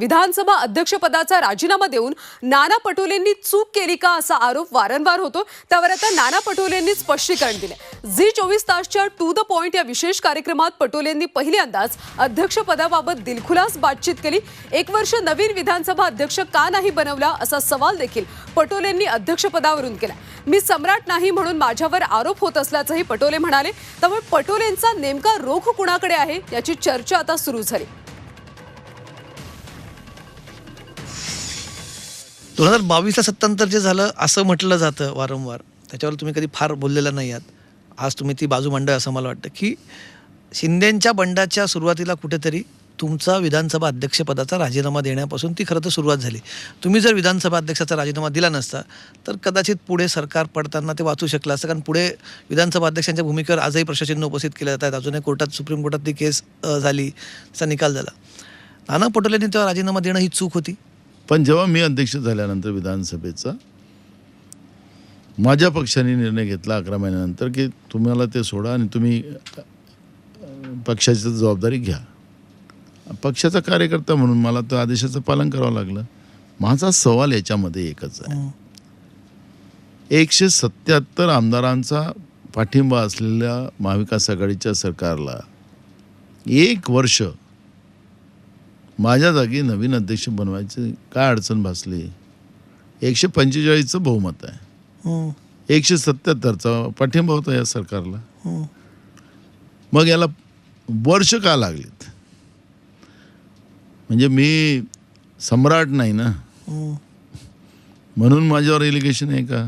विधानसभा अध्यक्षपदाचा राजीनामा देऊन नाना पटोलेंनी चूक केली का असा आरोप वारंवार होतो. त्यावर आता नाना पटोलेंनी स्पष्टीकरण दिले झी चोवीस तासच्या टू द पॉइंट या विशेष कार्यक्रमात पटोलेंनी पहिल्यांदाच अध्यक्षपदाबाबत दिलखुलास बातचीत केली. एक वर्ष नवीन विधानसभा अध्यक्ष का नाही बनवला असा सवाल देखील पटोलेंनी अध्यक्षपदावरून केला. मी सम्राट नाही म्हणून माझ्यावर आरोप होत असल्याचंही पटोले म्हणाले. त्यामुळे पटोलेंचा नेमका रोख कुणाकडे आहे याची चर्चा आता सुरू झाली. दोन हजार बावीसला सत्तांतर जे झालं असं म्हटलं जातं वारंवार. त्याच्यावर तुम्ही कधी फार बोललेला नाही आहात. आज तुम्ही ती बाजू मांडा असं मला वाटतं की शिंदेंच्या बंडाच्या सुरुवातीला कुठेतरी तुमचा विधानसभा अध्यक्षपदाचा राजीनामा देण्यापासून ती खरं तर सुरुवात झाली. तुम्ही जर विधानसभा अध्यक्षाचा राजीनामा दिला नसता तर कदाचित पुढे सरकार पडताना ते वाचू शकलं असतं. कारण पुढे विधानसभा अध्यक्षांच्या भूमिकेवर आजही प्रश्नचिन्ह उपस्थित केले जात. आहेत अजूनही कोर्टात सुप्रीम कोर्टात ती केस झाली त्याचा निकाल झाला. नाना पटोलेंनी तेव्हा राजीनामा देणं ही चूक होती. पण जेव्हा मी अध्यक्ष झाल्यानंतर विधानसभेचा माझ्या पक्षाने निर्णय घेतला अकरा महिन्यानंतर की तुम्हाला ते सोडा आणि तुम्ही पक्षाची जबाबदारी घ्या. पक्षाचा कार्यकर्ता म्हणून मला त्या आदेशाचं पालन करावं लागलं. माझा सवाल याच्यामध्ये एकच आहे. एकशे सत्याहत्तर आमदारांचा पाठिंबा असलेल्या महाविकास आघाडीच्या सरकारला एक वर्ष माझ्या जागी नवीन अध्यक्ष बनवायची काय अडचण भासली? एकशे पंचेचाळीसचं बहुमत आहे. एकशे सत्याहत्तरचा पाठिंबा होता या सरकारला. मग याला वर्ष का लागलीत? म्हणजे मी सम्राट नाही ना. म्हणून माझ्यावर एलिगेशन आहे का?